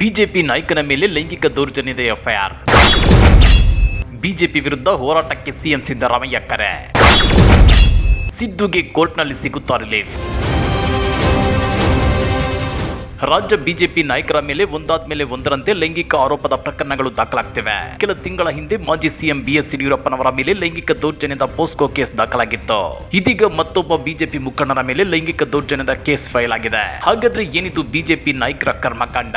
BJP ನಾಯಕನ ಮೇಲೆ ಲೈಂಗಿಕ ದೌರ್ಜನ್ಯದ ಎಫ್ಐಆರ್. ಬಿಜೆಪಿ ವಿರುದ್ಧ ಹೋರಾಟಕ್ಕೆ ಸಿಎಂ ಸಿದ್ದರಾಮಯ್ಯ ಕರೆ. ಸಿದ್ದುಗೆ ಕೋರ್ಟ್ನಲ್ಲಿ ಸಿಗುತ್ತಾ ರಿಲೀಫ್. ರಾಜ್ಯ ಬಿಜೆಪಿ ನಾಯಕರ ಮೇಲೆ ಒಂದಾದ ಮೇಲೆ ಒಂದರಂತೆ ಲೈಂಗಿಕ ಆರೋಪದ ಪ್ರಕರಣಗಳು ದಾಖಲಾಗ್ತಿವೆ. ಕೆಲ ತಿಂಗಳ ಹಿಂದೆ ಮಾಜಿ ಸಿಎಂ ಬಿಎಸ್ ಯಡಿಯೂರಪ್ಪನವರ ಮೇಲೆ ಲೈಂಗಿಕ ದೌರ್ಜನ್ಯದ ಪೋಸ್ಕೋ ಕೇಸ್ ದಾಖಲಾಗಿತ್ತು. ಇದೀಗ ಮತ್ತೊಬ್ಬ ಬಿಜೆಪಿ ಮುಖಂಡರ ಮೇಲೆ ಲೈಂಗಿಕ ದೌರ್ಜನ್ಯದ ಕೇಸ್ ಫೈಲ್ ಆಗಿದೆ. ಹಾಗಾದ್ರೆ ಏನಿದು ಬಿಜೆಪಿ ನಾಯಕರ ಕರ್ಮಕಾಂಡ?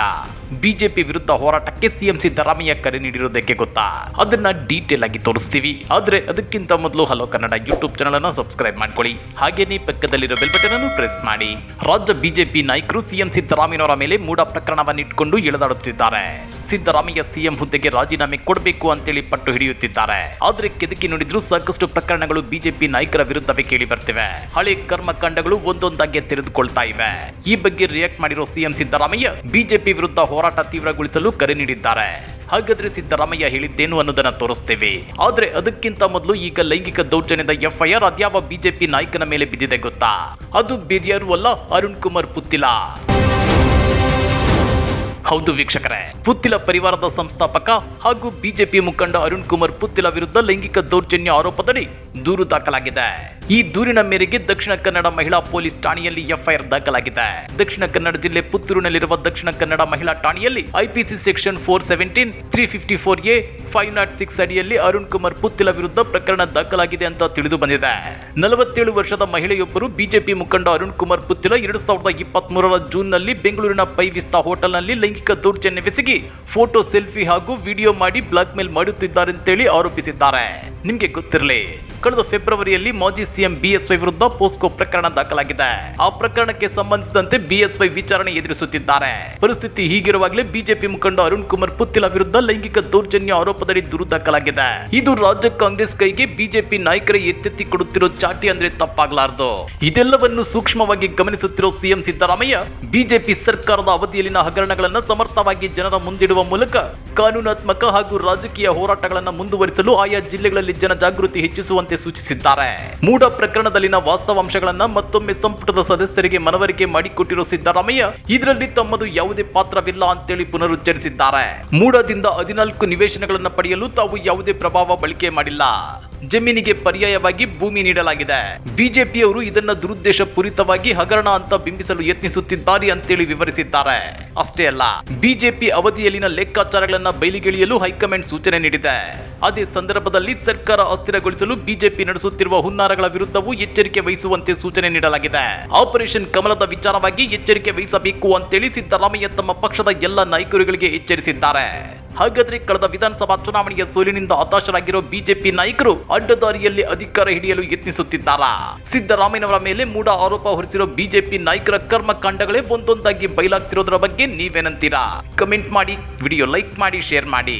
ಬಿಜೆಪಿ ವಿರುದ್ಧ ಹೋರಾಟಕ್ಕೆ ಸಿಎಂ ಸಿದ್ದರಾಮಯ್ಯ ಕರೆ ನೀಡಿರೋದಕ್ಕೆ ಗೊತ್ತಾ? ಅದನ್ನ ಡೀಟೇಲ್ ಆಗಿ ತೋರಿಸ್ತೀವಿ. ಆದ್ರೆ ಅದಕ್ಕಿಂತ ಮೊದಲು ಹಲೋ ಕನ್ನಡ ಯೂಟ್ಯೂಬ್ ಚಾನಲ್ ಅನ್ನು ಸಬ್ಸ್ಕ್ರೈಬ್ ಮಾಡ್ಕೊಳ್ಳಿ. ಹಾಗೇನೇ ಪಕ್ಕದಲ್ಲಿರೋ ಬೆಲ್ ಬಟನ್ ಅನ್ನು ಪ್ರೆಸ್ ಮಾಡಿ. ರಾಜ್ಯ ಬಿಜೆಪಿ ನಾಯಕರು ಸಿಎಂ ಸಿದ್ದರಾಮಯ್ಯನವರ ಮೇಲೆ ಮೂಡ ಪ್ರಕರಣವನ್ನು ಇಳಿದಾಡುತ್ತಿದ್ದಾರೆ. ಸಿದ್ದರಾಮಯ್ಯ ಸಿಎಂ ಹುದ್ದೆಗೆ ರಾಜೀನಾಮೆ ಕೊಡಬೇಕು ಅಂತೇಳಿ ಪಟ್ಟು ಹಿಡಿಯುತ್ತಿದ್ದಾರೆ. ಆದ್ರೆ ಕೆದಕಿ ನೋಡಿದ್ರು ಸಾಕಷ್ಟು ಪ್ರಕರಣಗಳು ಬಿಜೆಪಿ ನಾಯಕರ ವಿರುದ್ಧವೇ ಕೇಳಿ ಬರ್ತಿವೆ. ಹಳೆ ಕರ್ಮಕಾಂಡಗಳು ಒಂದೊಂದಾಗಿ ತೆರೆದುಕೊಳ್ತಾ ಇವೆ. ಈ ಬಗ್ಗೆ ರಿಯಾಕ್ಟ್ ಮಾಡಿರುವ ಸಿಎಂ ಸಿದ್ದರಾಮಯ್ಯ ಬಿಜೆಪಿ ವಿರುದ್ಧ ಹೋರಾಟ ತೀವ್ರಗೊಳಿಸಲು ಕರೆ ನೀಡಿದ್ದಾರೆ. ಹಾಗಾದ್ರೆ ಸಿದ್ದರಾಮಯ್ಯ ಹೇಳಿದ್ದೇನು ಅನ್ನೋದನ್ನ ತೋರಿಸ್ತೇವೆ. ಆದ್ರೆ ಅದಕ್ಕಿಂತ ಮೊದಲು ಈಗ ಲೈಂಗಿಕ ದೌರ್ಜನ್ಯದ ಎಫ್ಐಆರ್ ಅದ್ಯಾವ ಬಿಜೆಪಿ ನಾಯಕನ ಮೇಲೆ ಬಿದ್ದಿದೆ ಗೊತ್ತಾ? ಅದು ಬಿರಿಯರು ಅಲ್ಲ, ಅರುಣ್ ಕುಮಾರ್ ಪುತ್ತಿಲ. ಹೌದು ವೀಕ್ಷಕರೇ, ಪುತ್ತಿಲ ಪರಿವಾರದ ಸಂಸ್ಥಾಪಕ ಹಾಗೂ ಬಿಜೆಪಿ ಮುಖಂಡ ಅರುಣ್ ಕುಮಾರ್ ಪುತ್ತಿಲ ವಿರುದ್ಧ ಲೈಂಗಿಕ ದೌರ್ಜನ್ಯ ಆರೋಪದಡಿ ದೂರು ದಾಖಲಾಗಿದೆ. ಈ ದೂರಿನ ಮೇರೆಗೆ ದಕ್ಷಿಣ ಕನ್ನಡ ಮಹಿಳಾ ಪೊಲೀಸ್ ಠಾಣೆಯಲ್ಲಿ ಎಫ್ಐಆರ್ ದಾಖಲಾಗಿದೆ. ದಕ್ಷಿಣ ಕನ್ನಡ ಜಿಲ್ಲೆ ಪುತ್ತೂರಿನಲ್ಲಿರುವ ದಕ್ಷಿಣ ಕನ್ನಡ ಮಹಿಳಾ ಠಾಣೆಯಲ್ಲಿ IPC section four seventeen, three fifty four A, five nought six ಅಡಿಯಲ್ಲಿ ಅರುಣ್ ಕುಮಾರ್ ಪುತ್ತಿಲ ವಿರುದ್ಧ ಪ್ರಕರಣ ದಾಖಲಾಗಿದೆ ಅಂತ ತಿಳಿದು ಬಂದಿದೆ. ನಲವತ್ತೇಳು ವರ್ಷದ ಮಹಿಳೆಯೊಬ್ಬರು ಬಿಜೆಪಿ ಮುಖಂಡ ಅರುಣ್ ಕುಮಾರ್ ಪುತ್ತಿಲ ಎರಡು ಸಾವಿರದ ಇಪ್ಪತ್ತ್ ಮೂರರ ಜೂನ್ನಲ್ಲಿ ಬೆಂಗಳೂರಿನ ಪೈ ವಿಸ್ತಾ ಹೋಟೆಲ್ನಲ್ಲಿ ಲೈಂಗಿಕ ದೌರ್ಜನ್ಯವೆಸಗಿ ಫೋಟೋ ಸೆಲ್ಫಿ ಹಾಗೂ ವಿಡಿಯೋ ಮಾಡಿ ಬ್ಲಾಕ್ ಮೇಲ್ ಮಾಡುತ್ತಿದ್ದಾರೆಂತೇಳಿ ಆರೋಪಿಸಿದ್ದಾರೆ. ನಿಮಗೆ ಗೊತ್ತಿರಲಿ, ಕಳೆದ ಫೆಬ್ರವರಿಯಲ್ಲಿ ಮಾಜಿ ಸಿಎಂ ಬಿಎಸ್ವೈ ವಿರುದ್ಧ ಪೋಸ್ಕೋ ಪ್ರಕರಣ ದಾಖಲಾಗಿದೆ. ಆ ಪ್ರಕರಣಕ್ಕೆ ಸಂಬಂಧಿಸಿದಂತೆ ಬಿಎಸ್ವೈ ವಿಚಾರಣೆ ಎದುರಿಸುತ್ತಿದ್ದಾರೆ. ಪರಿಸ್ಥಿತಿ ಹೀಗಿರುವಾಗಲೇ ಬಿಜೆಪಿ ಮುಖಂಡ ಅರುಣ್ ಕುಮಾರ್ ಪುತ್ತಿಲ ವಿರುದ್ಧ ಲೈಂಗಿಕ ದೌರ್ಜನ್ಯ ಆರೋಪದಡಿ ದೂರು ದಾಖಲಾಗಿದೆ. ಇದು ರಾಜ್ಯ ಕಾಂಗ್ರೆಸ್ ಕೈಗೆ ಬಿಜೆಪಿ ನಾಯಕರ ಎತ್ತೆತ್ತಿ ಕೊಡುತ್ತಿರೋ ಚಾಟಿ ಅಂದ್ರೆ ತಪ್ಪಾಗಲಾರದು. ಇದೆಲ್ಲವನ್ನು ಸೂಕ್ಷ್ಮವಾಗಿ ಗಮನಿಸುತ್ತಿರೋ ಸಿಎಂ ಸಿದ್ದರಾಮಯ್ಯ, ಬಿಜೆಪಿ ಸರ್ಕಾರದ ಅವಧಿಯಲ್ಲಿನ ಹಗರಣಗಳನ್ನು ಸಮರ್ಥವಾಗಿ ಜನರ ಮುಂದಿಡುವ ಮೂಲಕ ಕಾನೂನಾತ್ಮಕ ಹಾಗೂ ರಾಜಕೀಯ ಹೋರಾಟಗಳನ್ನು ಮುಂದುವರಿಸಲು ಆಯಾ ಜಿಲ್ಲೆಗಳಲ್ಲಿ ಜನ ಜಾಗೃತಿ ಹೆಚ್ಚಿಸುವಂತೆ ಸೂಚಿಸಿದ್ದಾರೆ. ಮೂಡ ಪ್ರಕರಣದಲ್ಲಿನ ವಾಸ್ತವಾಂಶಗಳನ್ನ ಮತ್ತೊಮ್ಮೆ ಸಂಪುಟದ ಸದಸ್ಯರಿಗೆ ಮನವರಿಕೆ ಮಾಡಿಕೊಟ್ಟಿರೋ ಸಿದ್ದರಾಮಯ್ಯ, ಇದರಲ್ಲಿ ತಮ್ಮದು ಯಾವುದೇ ಪಾತ್ರವಿಲ್ಲ ಅಂತೇಳಿ ಪುನರುಚ್ಚರಿಸಿದ್ದಾರೆ. ಮೂಡದಿಂದ ಹದಿನಾಲ್ಕು ನಿವೇಶನಗಳನ್ನು ಪಡೆಯಲು ತಾವು ಯಾವುದೇ ಪ್ರಭಾವ ಬಳಕೆ ಮಾಡಿಲ್ಲ. ಜಮೀನಿಗೆ ಪರ್ಯಾಯವಾಗಿ ಭೂಮಿ ನೀಡಲಾಗಿದೆ. ಬಿಜೆಪಿಯವರು ಇದನ್ನ ದುರುದ್ದೇಶ ಪೂರಿತವಾಗಿ ಹಗರಣ ಅಂತ ಬಿಂಬಿಸಲು ಯತ್ನಿಸುತ್ತಿದ್ದಾರೆ ಅಂತೇಳಿ ವಿವರಿಸಿದ್ದಾರೆ. ಅಷ್ಟೇ ಅಲ್ಲ, ಬಿಜೆಪಿ ಅವಧಿಯಲ್ಲಿನ ಲೆಕ್ಕಾಚಾರಗಳನ್ನ ಬಯಲಿಗಿಳಿಯಲು ಹೈಕಮಾಂಡ್ ಸೂಚನೆ ನೀಡಿದೆ. ಅದೇ ಸಂದರ್ಭದಲ್ಲಿ ಸರ್ಕಾರ ಅಸ್ಥಿರಗೊಳಿಸಲು ಬಿಜೆಪಿ ನಡೆಸುತ್ತಿರುವ ಹುನ್ನಾರಗಳ ವಿರುದ್ಧವೂ ಎಚ್ಚರಿಕೆ ವಹಿಸುವಂತೆ ಸೂಚನೆ ನೀಡಲಾಗಿದೆ. ಆಪರೇಷನ್ ಕಮಲದ ವಿಚಾರವಾಗಿ ಎಚ್ಚರಿಕೆ ವಹಿಸಬೇಕು ಅಂತೇಳಿ ಸಿದ್ದರಾಮಯ್ಯ ತಮ್ಮ ಪಕ್ಷದ ಎಲ್ಲ ನಾಯಕರುಗಳಿಗೆ ಎಚ್ಚರಿಸಿದ್ದಾರೆ. ಹಾಗಾದ್ರೆ ಕಳೆದ ವಿಧಾನಸಭಾ ಚುನಾವಣೆಯ ಸೋಲಿನಿಂದ ಹತಾಶರಾಗಿರೋ ಬಿಜೆಪಿ ನಾಯಕರು ಅಡ್ಡದಾರಿಯಲ್ಲಿ ಅಧಿಕಾರ ಹಿಡಿಯಲು ಯತ್ನಿಸುತ್ತಿದ್ದಾರಾ? ಸಿದ್ದರಾಮಯ್ಯನವರ ಮೇಲೆ ಮೂಡ ಆರೋಪ ಹೊರಿಸಿರೋ ಬಿಜೆಪಿ ನಾಯಕರ ಕರ್ಮಕಾಂಡಗಳೇ ಒಂದೊಂದಾಗಿ ಬಯಲಾಗ್ತಿರೋದ್ರ ಬಗ್ಗೆ ನೀವೇನಂತೀರಾ? ಕಮೆಂಟ್ ಮಾಡಿ, ವಿಡಿಯೋ ಲೈಕ್ ಮಾಡಿ, ಶೇರ್ ಮಾಡಿ.